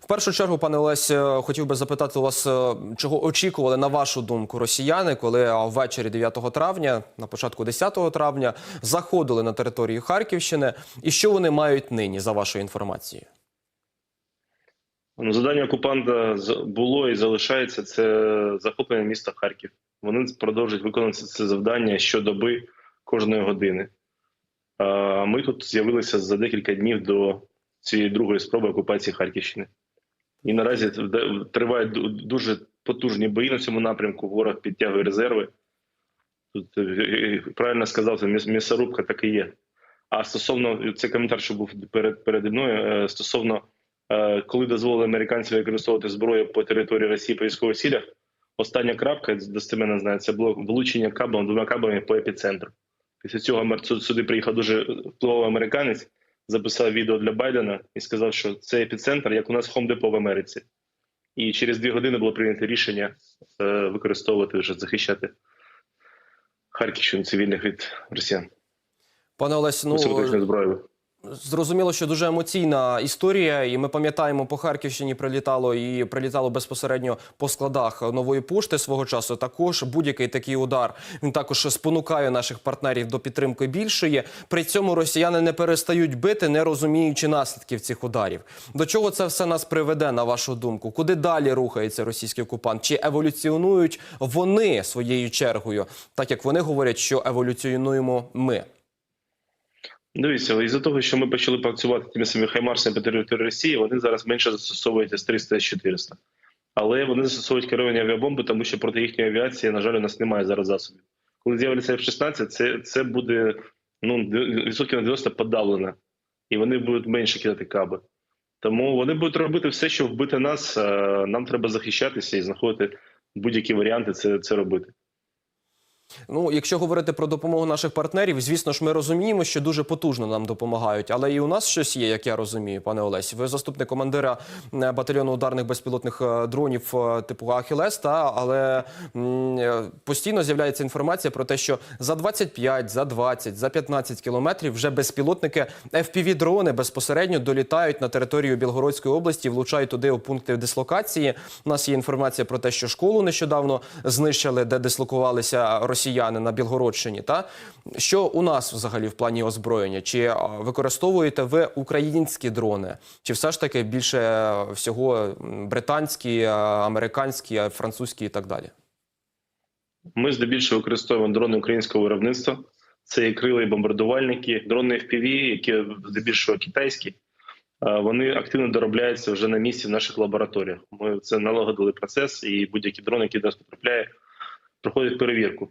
В першу чергу, пане Олесь, е, хотів би запитати вас, е, чого очікували на вашу думку росіяни, коли е, ввечері 9 травня, на початку 10 травня, заходили на територію Харківщини, і що вони мають нині за вашою інформацією? Ну, завдання окупанта було і залишається це захоплення міста Харків. Вони продовжують виконувати це завдання щодоби кожної години. Ми тут з'явилися за декілька днів до цієї другої спроби окупації Харківщини. І наразі тривають дуже потужні бої на цьому напрямку. Ворог підтягує резерви. Тут е, е, правильно сказав, це міс- м'ясорубка так і є. А стосовно цей коментар, що був перед переді мною, е, стосовно е, коли дозволили американцям використовувати зброю по території Росії по військових цілях, остання крапка достеменно знає, це було влучення кабелем двома кабелями по епіцентру. Після цього сюди приїхав дуже впливовий американець, записав відео для Байдена і сказав, що це епіцентр, як у нас Home Depot в Америці. І через дві години було прийнято рішення е, використовувати вже захищати Харківщину цивільних від росіян. Пане Олесь, ну зброєю. Зрозуміло, що дуже емоційна історія, і ми пам'ятаємо, по Харківщині прилітало і прилітало безпосередньо по складах нової пошти свого часу. Також будь-який такий удар він також спонукає наших партнерів до підтримки більшої. При цьому росіяни не перестають бити, не розуміючи наслідків цих ударів. До чого це все нас приведе, на вашу думку? Куди далі рухається російський окупант? Чи еволюціонують вони своєю чергою, так як вони говорять, що еволюціонуємо ми? Дивіться, із-за того, що ми почали працювати тими самими хаймарсами по території Росії, вони зараз менше застосовують С-300, С-400. Але вони застосовують керовані авіабомби, тому що проти їхньої авіації, на жаль, у нас немає зараз засобів. Коли з'являться F-16, це, це буде ну, відсотків на 90 подавлено. І вони будуть менше кидати каби. Тому вони будуть робити все, щоб вбити нас. Нам треба захищатися і знаходити будь-які варіанти це, це робити. Ну, якщо говорити про допомогу наших партнерів, звісно ж, ми розуміємо, що дуже потужно нам допомагають. Але і у нас щось є, як я розумію, пане Олесь. Ви заступник командира е, батальйону ударних безпілотних е, дронів е, типу Ахілес. Та але постійно з'являється інформація про те, що за 25, за 20, за 15 кілометрів вже безпілотники fpv дрони безпосередньо долітають на територію Білгородської області, влучають туди у пункти дислокації. У нас є інформація про те, що школу нещодавно знищили, де дислокувалися росіяни на Білгородщині. Та що у нас взагалі в плані озброєння? Чи використовуєте ви українські дрони? Чи все ж таки більше е, всього британські, е, американські, е, французькі і так далі? Ми здебільшого використовуємо дрони українського виробництва. Це і крила, і бомбардувальники, дрони FPV, які здебільшого китайські. Вони активно доробляються вже на місці в наших лабораторіях. Ми це налагодили процес, і будь-які дрони, які до нас потрапляє, проходять перевірку.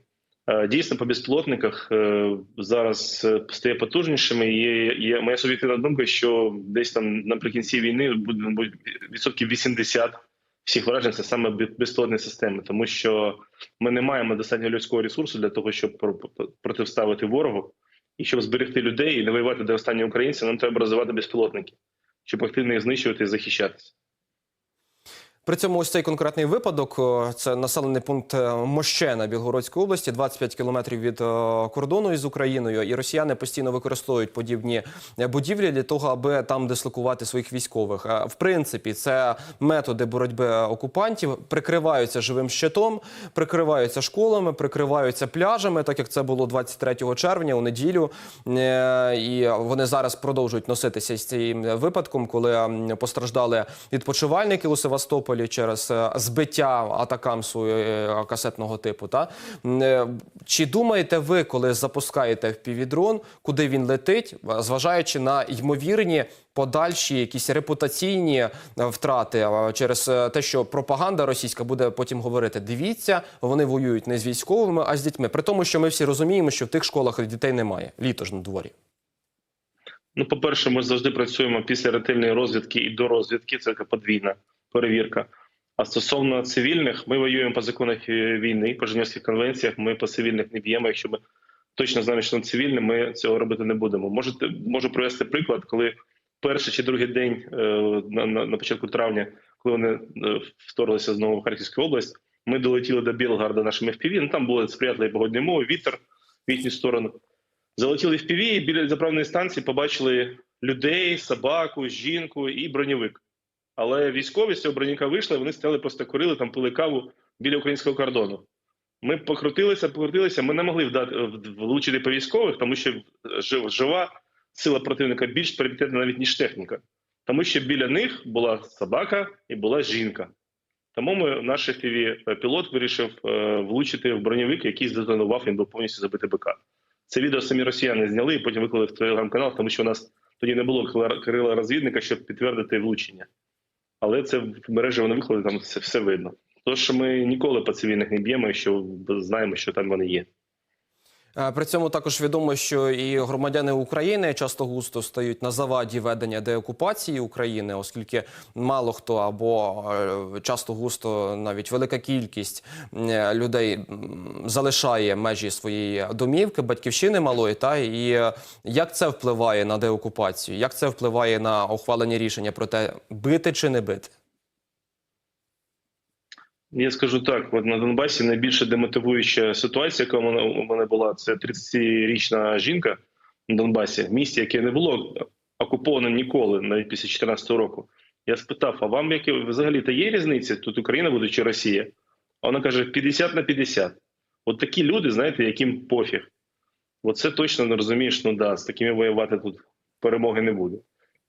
Е, Дійсно, по безпілотниках е, зараз е, стає потужнішими. Є, є моя суб'єктивна думка, що десь там наприкінці війни буде мабуть, відсотків 80 всіх вражень це саме бе- безпілотні системи, тому що ми не маємо достатньо людського ресурсу для того, щоб про- про- протиставити ворогу. І щоб зберегти людей і не воювати до останнього українця, нам треба розвивати безпілотники, щоб активно їх знищувати і захищатися. При цьому ось цей конкретний випадок це населений пункт е, Мощена Білгородської області, 25 кілометрів від е, кордону із Україною. І росіяни постійно використовують подібні е, будівлі для того, аби там дислокувати своїх військових. В принципі, це методи боротьби окупантів, прикриваються живим щитом, прикриваються школами, прикриваються пляжами, так як це було 23 червня у неділю. І вони зараз продовжують носитися з цим випадком, коли постраждали відпочивальники у Севастополі через е, збиття атакамсу е, касетного типу. Та е, чи думаєте ви, коли запускаєте впівдрон, куди він летить, зважаючи на ймовірні подальші якісь репутаційні втрати через те, що пропаганда російська буде потім говорити: дивіться, вони воюють не з військовими, а з дітьми. При тому, що ми всі розуміємо, що в тих школах дітей немає. Літо ж на дворі. Ну, по-перше, ми завжди працюємо після ретельної розвідки і до розвідки. Це подвійна перевірка. А стосовно цивільних, ми воюємо по законах е, війни, по Женевських конвенціях. Ми по цивільних не б'ємо. Якщо ми точно знаємо, що цивільне, ми цього робити не будемо. Можете можу привести приклад, коли перший чи другий день е, на, на, на початку травня, коли вони е, вторглися знову в Харківську область, ми долетіли до Білгарда нашим FPV, Ну там були сприятливі погодні умови, вітер в їхню сторону. Залетіли в піві і біля заправної станції побачили людей, собаку, жінку і броньовик. Але військові з цього броніка вийшли, вони стояли, просто курили, там пили каву біля українського кордону. Ми покрутилися, покрутилися. Ми не могли вдати, влучити по військових, тому що жив- жива сила противника більш пріоритетна навіть ніж техніка. Тому що біля них була собака і була жінка. Тому ми, наш fpv пілот вирішив е, влучити в броньовик, який здетонував, він був повністю забитий БК. Це відео самі росіяни зняли і потім виклали в телеграм-канал, тому що у нас тоді не було крила розвідника, щоб підтвердити влучення. Але це в мережі вони виклали, там все, все видно. Тож ми ніколи по цивільних не б'ємо, якщо знаємо, що там вони є. Е, При цьому також відомо, що і громадяни України часто густо стають на заваді ведення деокупації України, оскільки мало хто або е, часто густо навіть велика кількість е, людей залишає межі своєї домівки, батьківщини малої. Та і як це впливає на деокупацію? Як це впливає на ухвалення рішення про те, бити чи не бити? Я скажу так: от на Донбасі найбільше демотивуюча ситуація, яка у мене, була, це 30-річна жінка на Донбасі, місті, яке не було окуповане ніколи, навіть після 2014 року. Я спитав: а вам яке взагалі то є різниця? Тут Україна буде чи Росія? А вона каже: 50 на 50. От такі люди, знаєте, яким пофіг. Оце точно не розумієш, ну да, з такими воювати тут перемоги не буде.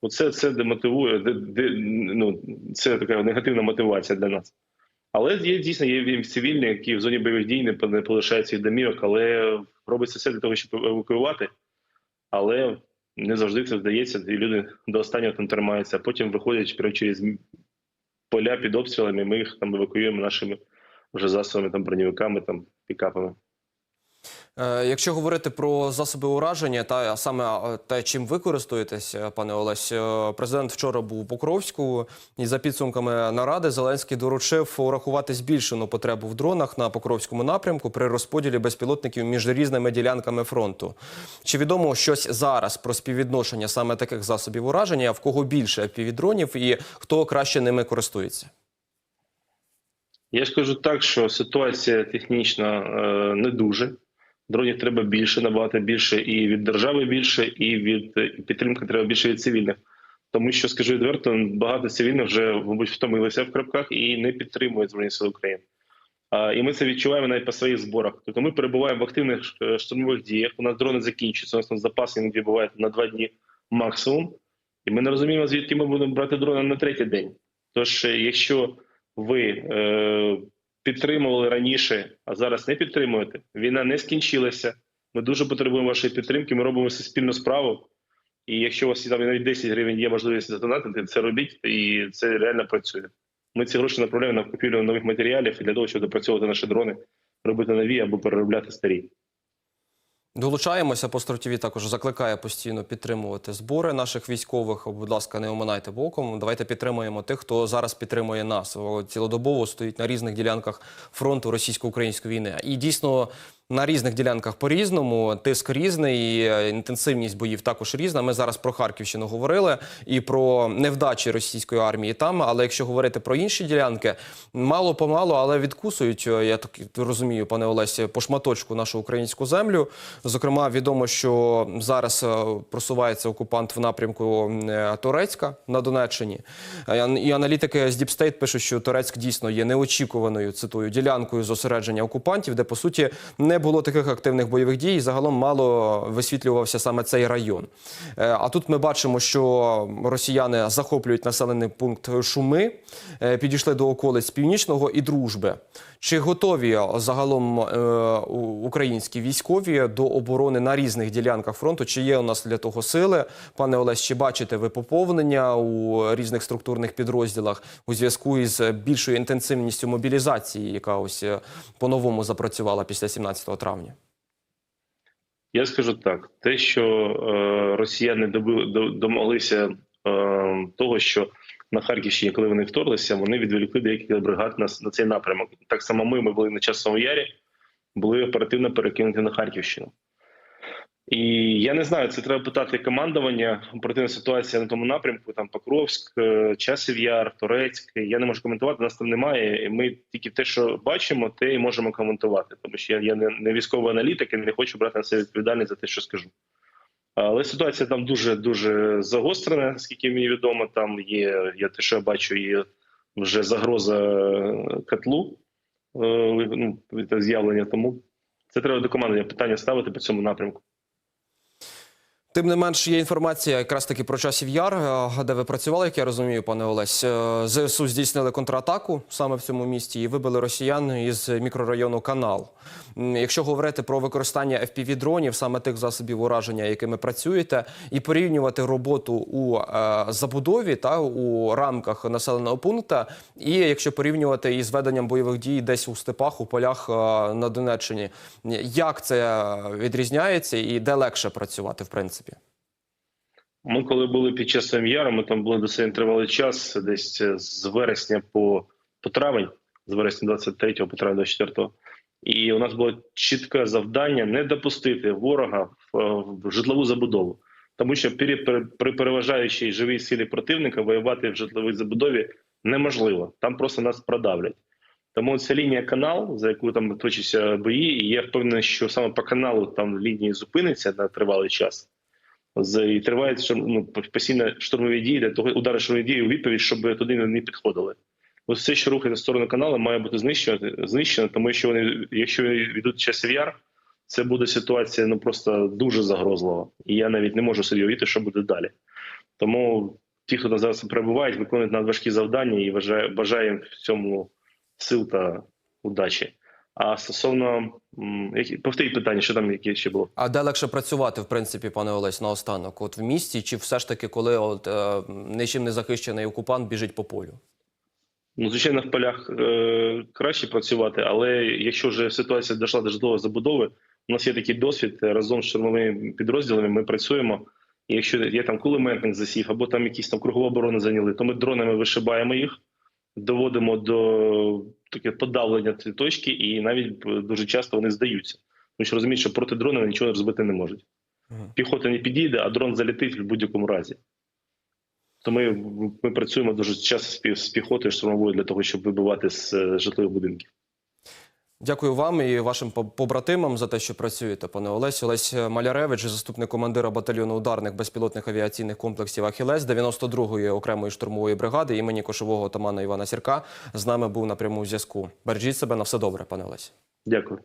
Оце це демотивує, де, де, ну, це така негативна мотивація для нас. Але є дійсно є цивільні, які в зоні бойових дій не, не полишають своїх домівок, але робиться все для того, щоб евакуювати. Але не завжди це вдається, і люди до останнього там тримаються. А потім виходять прямо через поля під обстрілами. Ми їх там евакуюємо нашими вже засобами, там броньовиками, там пікапами. Е, Якщо говорити про засоби ураження, та саме те, чим ви користуєтесь, е, пане Олесь, е, президент вчора був у Покровську, і за підсумками наради Зеленський доручив урахувати збільшену потребу в дронах на Покровському напрямку при розподілі безпілотників між різними ділянками фронту. Чи відомо щось зараз про співвідношення саме таких засобів ураження? В кого більше півдронів і хто краще ними користується? Я ж кажу так, що ситуація технічна е, не дуже. Дронів треба більше, набагато більше, і від держави більше, і від і підтримки треба більше від цивільних. Тому що, скажу відверто, багато цивільних вже, мабуть, втомилися в крапках і не підтримують Збройні Сили України. А, і ми це відчуваємо навіть по своїх зборах. Тобто ми перебуваємо в активних е, штурмових діях. У нас дрони закінчуються, у нас там запаси іноді бувають на два дні максимум. І ми не розуміємо, звідки ми будемо брати дрони на третій день. Тож, е, якщо ви е, підтримували раніше, а зараз не підтримуєте, війна не скінчилася. Ми дуже потребуємо вашої підтримки. Ми робимо все спільну справу. І якщо у вас там навіть 10 гривень є можливість задонатити, це робіть, і це реально працює. Ми ці гроші направляємо на купівлю нових матеріалів і для того, щоб допрацьовувати наші дрони, робити нові або переробляти старі. Долучаємося. по ТВ також закликає постійно підтримувати збори наших військових. Будь ласка, не оминайте боком. Давайте підтримуємо тих, хто зараз підтримує нас. Цілодобово стоїть на різних ділянках фронту російсько-української війни. І дійсно на різних ділянках по-різному. Тиск різний, е, інтенсивність боїв також різна. Ми зараз про Харківщину говорили і про невдачі російської армії там. Але якщо говорити про інші ділянки, мало помалу, але відкусують. е, Я так розумію, пане Олесі, по шматочку нашу українську землю. Зокрема, відомо, що зараз е, просувається окупант в напрямку Турецька на Донеччині. І аналітики з State пишуть, що Турецьк дійсно є неочікуваною цитую ділянкою зосередження окупантів, де по суті не було таких активних бойових дій. і Загалом мало висвітлювався саме цей район. Е, А тут ми бачимо, що росіяни захоплюють населений пункт Шуми, е, підійшли до околиць північного і дружби. Чи готові загалом е, українські військові до оборони на різних ділянках фронту? Чи є у нас для того сили? Пане Олесь, чи бачите ви поповнення у різних структурних підрозділах у зв'язку із більшою інтенсивністю мобілізації, яка ось е, по-новому запрацювала після 17 травня? Я скажу так: те, що е, росіяни доби, до, домоглися е, того, що на Харківщині, коли вони вторглися, вони відволікли деяких бригад на, на цей напрямок. Так само ми, ми були на часовому ярі, були оперативно перекинуті на Харківщину. І я не знаю, це треба питати командування. Оперативна ситуація на тому напрямку, там Покровськ, е, Часів Яр, Турецьк. Я не можу коментувати, нас там немає. І ми тільки те, що бачимо, те і можемо коментувати. Тому що я, я не, не військовий аналітик і не хочу брати на себе відповідальність за те, що скажу. Але ситуація там дуже дуже загострена, скільки мені відомо. Там є, я те, що я бачу, є вже загроза котлу е, ну, з'явлення. Тому це треба до командування питання ставити по цьому напрямку. Тим не менш, є інформація якраз таки про часів яр, е, де ви працювали, як я розумію, пане Олесь. Е, ЗСУ здійснили контратаку саме в цьому місті і вибили росіян із мікрорайону Канал. Якщо говорити про використання fpv дронів, саме тих засобів ураження, якими працюєте, і порівнювати роботу у е, забудові та у рамках населеного пункту, і якщо порівнювати із веденням бойових дій десь у степах, у полях на Донеччині, як це відрізняється і де легше працювати, в принципі? Ми, коли були під час М'ЯРа, ми там були досить тривалий час, десь е, з вересня по, по травень, з вересня 23 по травень 24. І у нас було чітке завдання не допустити ворога в, е, в житлову забудову. Тому що при, при переважаючій живій силі противника воювати в житловій забудові неможливо. Там просто нас продавлять. Тому ця лінія канал, за яку там точаться бої, і я впевнений, що саме по каналу там лінії зупиниться на тривалий час. З і тривають ну, постійно штурмові дії для того, удари штурмові дії у відповідь, щоб туди не підходили. Ось все, що рухається в сторону каналу, має бути знищено, знищено, тому що вони, якщо йдуть часів яр, це буде ситуація ну просто дуже загрозлива. І я навіть не можу собі уявити, що буде далі. Тому ті, хто зараз перебувають, виконують надважкі завдання і бажаємо в цьому сил та удачі. А стосовно повторіть питання, що там яке ще було? А де легше працювати, в принципі, пане Олесь, наостанок? От в місті, чи все ж таки, коли от, е, нічим не захищений окупант біжить по полю? Ну, звичайно, в полях е, краще працювати, але якщо вже ситуація дійшла до житлової забудови, у нас є такий досвід е, разом з штурмовими підрозділами. Ми працюємо. І якщо є там кулеметник засів, або там якісь там кругову оборону зайняли, то ми дронами вишибаємо їх, доводимо до таке подавлення цієї точки, і навіть дуже часто вони здаються. Тому що розуміють, що проти дрона нічого розбити не можуть. Піхота не підійде, а дрон залітить в будь-якому разі. То ми, ми працюємо дуже часто з з піхотою штурмовою для того, щоб вибивати з е, житлових будинків. Дякую вам і вашим по- побратимам за те, що працюєте, пане Олесь. Олесь Маляревич, заступник командира батальйону ударних безпілотних авіаційних комплексів Ахілес 92-ї окремої штурмової бригади імені кошового отамана Івана Сірка з нами був на прямому зв'язку. Бережіть себе на все добре, пане Олесь. Дякую.